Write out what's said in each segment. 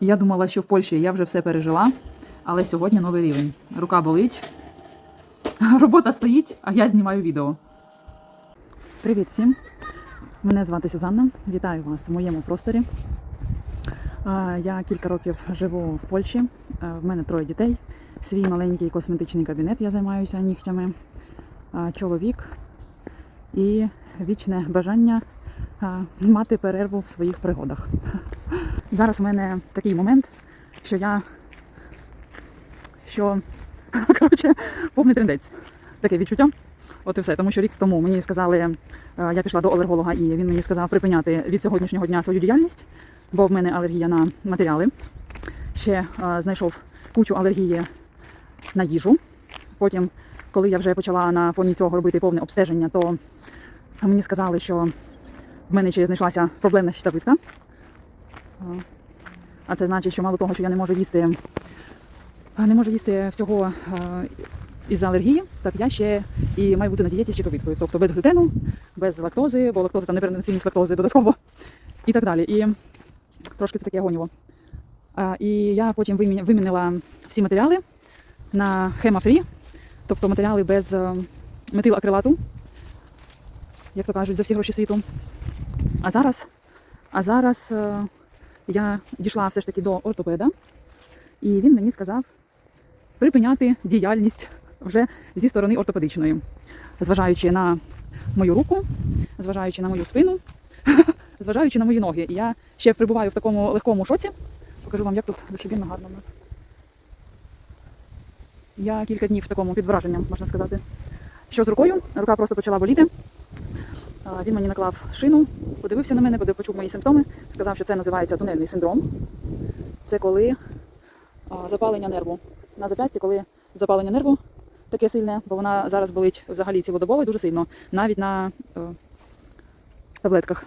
Я думала, що в Польщі я вже все пережила, але сьогодні новий рівень. Рука болить, робота стоїть, а я знімаю відео. Привіт всім! Мене звати Сюзанна. Вітаю вас в моєму просторі. Я кілька років живу в Польщі. В мене троє дітей. Свій маленький косметичний кабінет. Я займаюся нігтями. Чоловік і вічне бажання мати перерву в своїх пригодах. Зараз у мене такий момент, що я що коротше, повний трендець. Таке відчуття. От і все. Тому що рік тому мені сказали, е, я пішла до алерголога, і він мені сказав припиняти від сьогоднішнього дня свою діяльність, бо в мене алергія на матеріали. Ще е, знайшов кучу алергії на їжу. Потім, коли я вже почала на фоні цього робити повне обстеження, то мені сказали, що в мене ще знайшлася проблемна щитовидка. А це значить, що мало того, що я не можу їсти, не можу їсти всього із-за алергії, так я ще і маю бути на дієті з щитовидкою. Тобто без глютену, без лактози, бо лактоза там непереносимість лактози додатково і так далі. І трошки це таке гоніво. І я потім вимінила всі матеріали на хемафрі, тобто матеріали без е, метилакрилату, як то кажуть, за всі гроші світу. А зараз, а зараз е, я дійшла все ж таки до ортопеда, і він мені сказав припиняти діяльність вже зі сторони ортопедичної, зважаючи на мою руку, зважаючи на мою спину, зважаючи на мої ноги. І я ще прибуваю в такому легкому шоці. Покажу вам, як тут душевільно гарно в нас. Я кілька днів в такому під враженням, можна сказати. Що з рукою? Рука просто почала боліти. Він мені наклав шину, подивився на мене, почув мої симптоми, сказав, що це називається тунельний синдром. Це коли запалення нерву. На зап'ясті, коли запалення нерву таке сильне, бо вона зараз болить взагалі цілодобово дуже сильно, навіть на е, таблетках.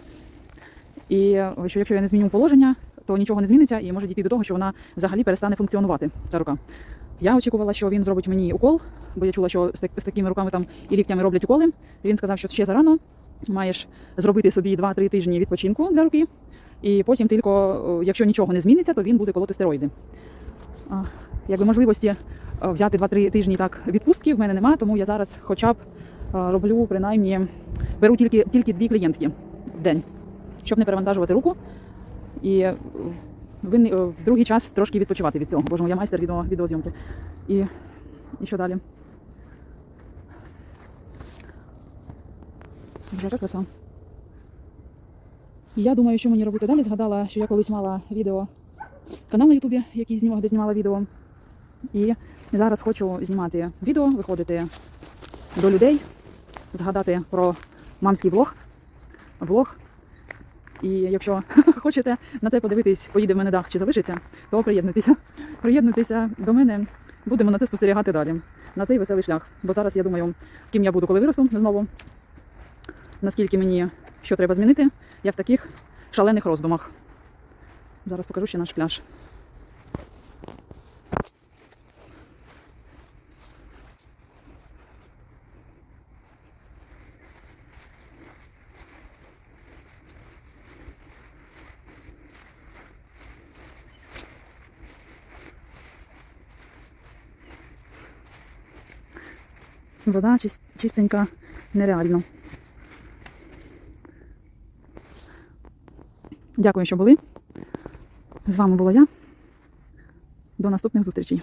І е, що якщо я не зміню положення, то нічого не зміниться і може дійти до того, що вона взагалі перестане функціонувати, ця рука. Я очікувала, що він зробить мені укол, бо я чула, що з такими руками там і ліктями роблять уколи. Він сказав, що ще зарано маєш зробити собі 2-3 тижні відпочинку для руки, і потім тільки, якщо нічого не зміниться, то він буде колоти стероїди. Якби можливості е, взяти 2-3 тижні так відпустки в мене немає, тому я зараз хоча б е, роблю принаймні беру тільки, тільки дві клієнтки в день, щоб не перевантажувати руку. І е, е, в другий час трошки відпочивати від цього. Боже я майстер відео, відеозйомки. І, і що далі? Яка краса. Я думаю, що мені робити далі. Згадала, що я колись мала відео канал на Ютубі, який знімав, де знімала відео. І зараз хочу знімати відео, виходити до людей, згадати про мамський влог. Влог. І якщо хочете на це подивитись, поїде в мене дах чи залишиться, то приєднуйтеся. Приєднуйтеся до мене. Будемо на це спостерігати далі. На цей веселий шлях. Бо зараз я думаю, ким я буду, коли виросту знову. Наскільки мені що треба змінити, я в таких шалених роздумах. Зараз покажу ще наш пляж. Вода чис- чистенька, нереально. Дякую, що були. З вами була я. До наступних зустрічей.